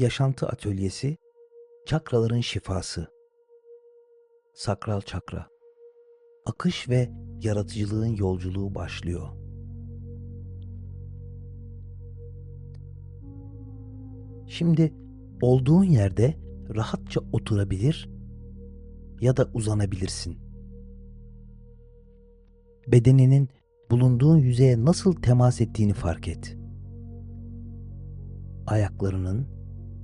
Yaşantı atölyesi, çakraların şifası. Sakral çakra. Akış ve yaratıcılığın yolculuğu başlıyor. Şimdi olduğun yerde rahatça oturabilir ya da uzanabilirsin. Bedeninin bulunduğun yüzeye nasıl temas ettiğini fark et. Ayaklarının,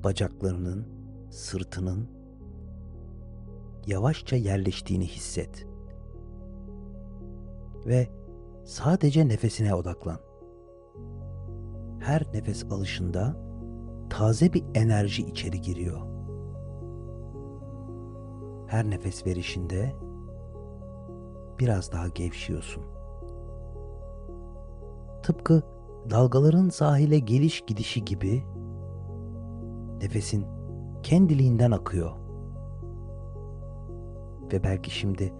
bacaklarının, sırtının yavaşça yerleştiğini hisset. Ve sadece nefesine odaklan. Her nefes alışında taze bir enerji içeri giriyor. Her nefes verişinde biraz daha gevşiyorsun. Tıpkı dalgaların sahile geliş gidişi gibi nefesin kendiliğinden akıyor. Ve belki şimdi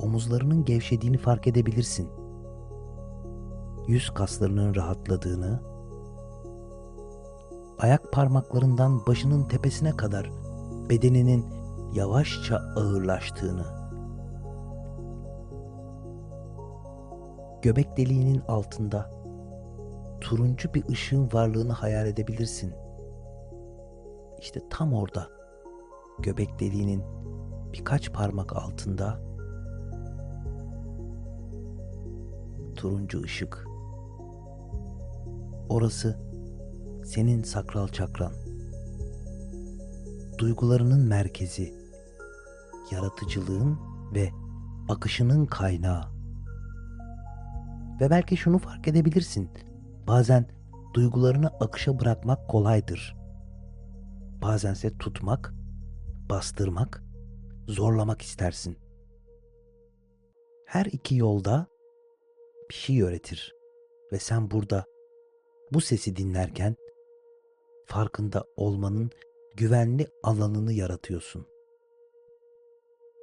omuzlarının gevşediğini fark edebilirsin. Yüz kaslarının rahatladığını, ayak parmaklarından başının tepesine kadar bedeninin yavaşça ağırlaştığını, göbek deliğinin altında turuncu bir ışığın varlığını hayal edebilirsin. İşte tam orada göbek deliğinin birkaç parmak altında turuncu ışık. Orası senin sakral çakran. Duygularının merkezi, yaratıcılığın ve akışının kaynağı. Ve belki şunu fark edebilirsin. Bazen duygularını akışa bırakmak kolaydır. Bazense tutmak, bastırmak, zorlamak istersin. Her iki yolda bir şey öğretir ve sen burada bu sesi dinlerken farkında olmanın güvenli alanını yaratıyorsun.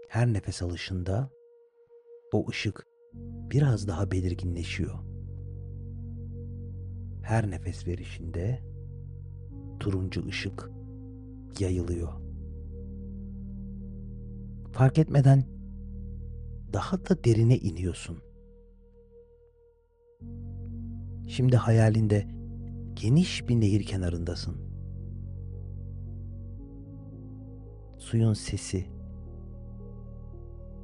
Her nefes alışında o ışık biraz daha belirginleşiyor. Her nefes verişinde turuncu ışık yayılıyor. Fark etmeden daha da derine iniyorsun. Şimdi hayalinde geniş bir nehir kenarındasın. Suyun sesi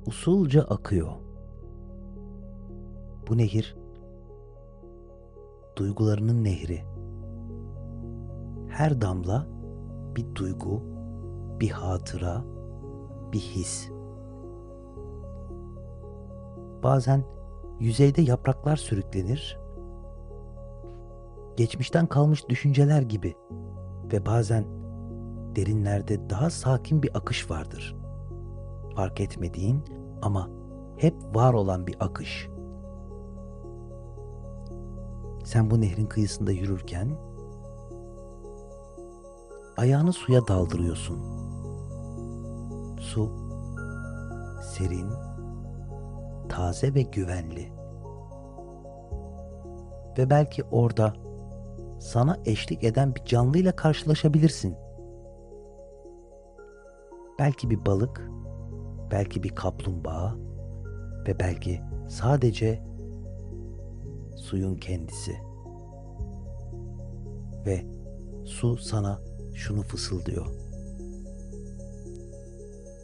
usulca akıyor. Bu nehir duygularının nehri. Her damla bir duygu, bir hatıra, bir his. Bazen yüzeyde yapraklar sürüklenir. Geçmişten kalmış düşünceler gibi ve bazen derinlerde daha sakin bir akış vardır. Fark etmediğin ama hep var olan bir akış. Sen bu nehrin kıyısında yürürken ayağını suya daldırıyorsun. Su serin, taze ve güvenli. Ve belki orada sana eşlik eden bir canlıyla karşılaşabilirsin. Belki bir balık, belki bir kaplumbağa ve belki sadece suyun kendisi. Ve su sana şunu fısıldıyor.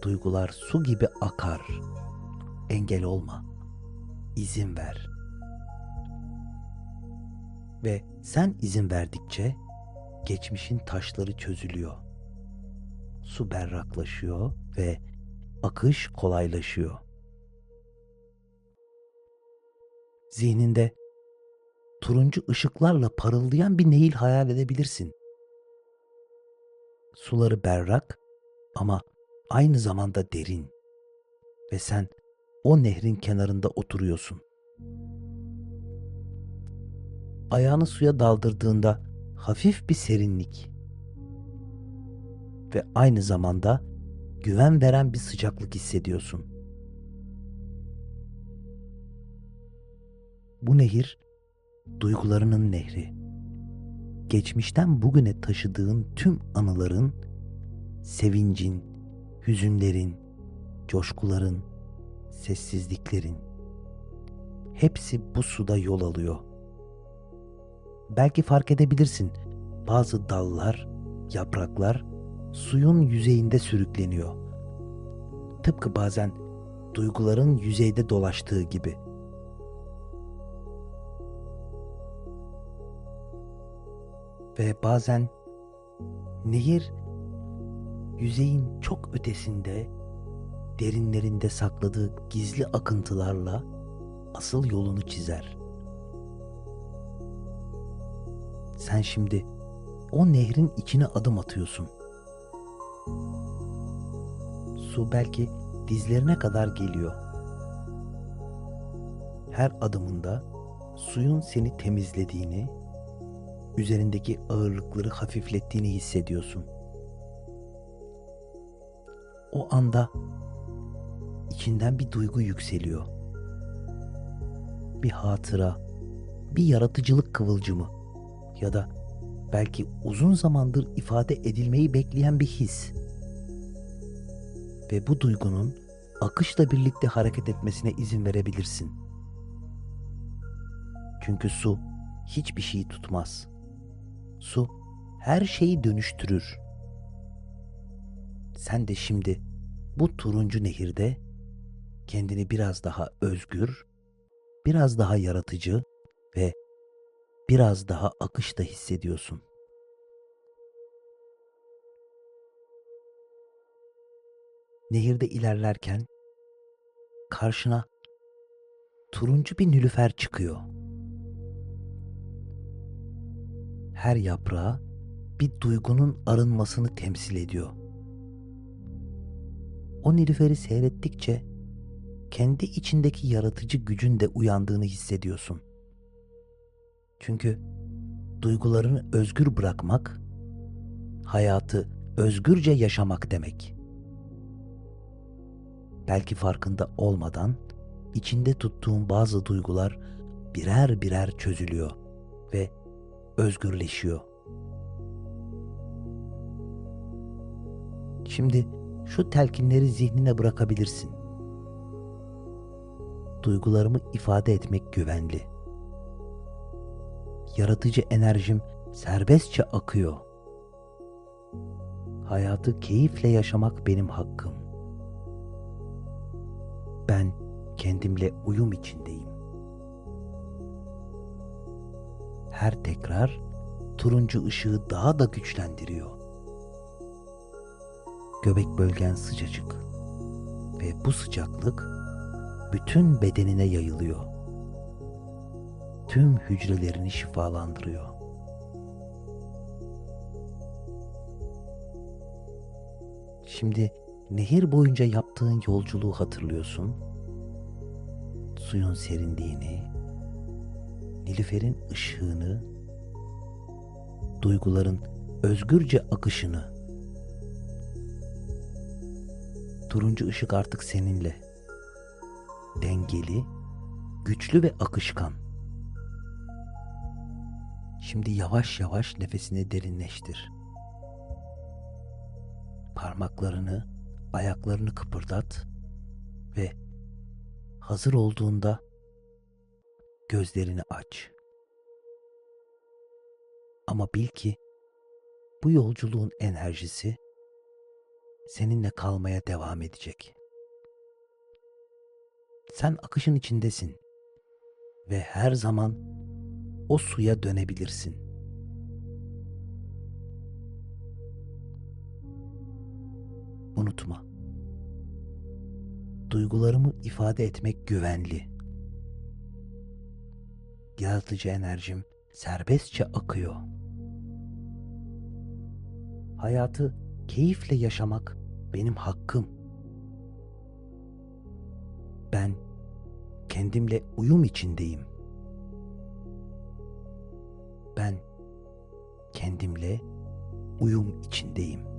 Duygular su gibi akar. Engel olma. İzin ver. Ve sen izin verdikçe geçmişin taşları çözülüyor. Su berraklaşıyor ve akış kolaylaşıyor. Zihninde turuncu ışıklarla parıldayan bir Nehir hayal edebilirsin. Suları berrak ama aynı zamanda derin ve sen o nehrin kenarında oturuyorsun. Ayağını suya daldırdığında hafif bir serinlik ve aynı zamanda güven veren bir sıcaklık hissediyorsun. Bu nehir duygularının nehri. Geçmişten bugüne taşıdığın tüm anıların, sevincin, hüzünlerin, coşkuların, sessizliklerin hepsi bu suda yol alıyor. Belki fark edebilirsin. Bazı dallar, yapraklar suyun yüzeyinde sürükleniyor. Tıpkı bazen duyguların yüzeyde dolaştığı gibi. Ve bazen nehir yüzeyin çok ötesinde, derinlerinde sakladığı gizli akıntılarla asıl yolunu çizer. Sen şimdi o nehrin içine adım atıyorsun. Su belki dizlerine kadar geliyor. Her adımında suyun seni temizlediğini, üzerindeki ağırlıkları hafiflettiğini hissediyorsun. O anda içinden bir duygu yükseliyor. Bir hatıra, bir yaratıcılık kıvılcımı ya da belki uzun zamandır ifade edilmeyi bekleyen bir his. Ve bu duygunun akışla birlikte hareket etmesine izin verebilirsin. Çünkü su hiçbir şeyi tutmaz. Su her şeyi dönüştürür. Sen de şimdi bu turuncu nehirde kendini biraz daha özgür, biraz daha yaratıcı ve biraz daha akışta hissediyorsun. Nehirde ilerlerken karşına turuncu bir nilüfer çıkıyor. Her yaprağı bir duygunun arınmasını temsil ediyor. O nilüferi seyrettikçe kendi içindeki yaratıcı gücün de uyandığını hissediyorsun. Çünkü duygularını özgür bırakmak, hayatı özgürce yaşamak demek. Belki farkında olmadan içinde tuttuğun bazı duygular birer birer çözülüyor ve özgürleşiyor. Şimdi şu telkinleri zihnine bırakabilirsin. Duygularımı ifade etmek güvenli. Yaratıcı enerjim serbestçe akıyor. Hayatı keyifle yaşamak benim hakkım. Ben kendimle uyum içindeyim. Her tekrar turuncu ışığı daha da güçlendiriyor. Göbek bölgen sıcacık ve bu sıcaklık bütün bedenine yayılıyor. Tüm hücrelerini şifalandırıyor. Şimdi nehir boyunca yaptığın yolculuğu hatırlıyorsun. Suyun serinliğini, Nilüfer'in ışığını, duyguların özgürce akışını. Turuncu ışık artık seninle. Dengeli, güçlü ve akışkan. Şimdi yavaş yavaş nefesini derinleştir. Parmaklarını, ayaklarını kıpırdat ve hazır olduğunda gözlerini aç. Ama bil ki bu yolculuğun enerjisi seninle kalmaya devam edecek. Sen akışın içindesin ve her zaman o suya dönebilirsin. Unutma. Duygularımı ifade etmek güvenli. Yaratıcı enerjim serbestçe akıyor. Hayatı keyifle yaşamak benim hakkım. Ben kendimle uyum içindeyim. Ben kendimle uyum içindeyim.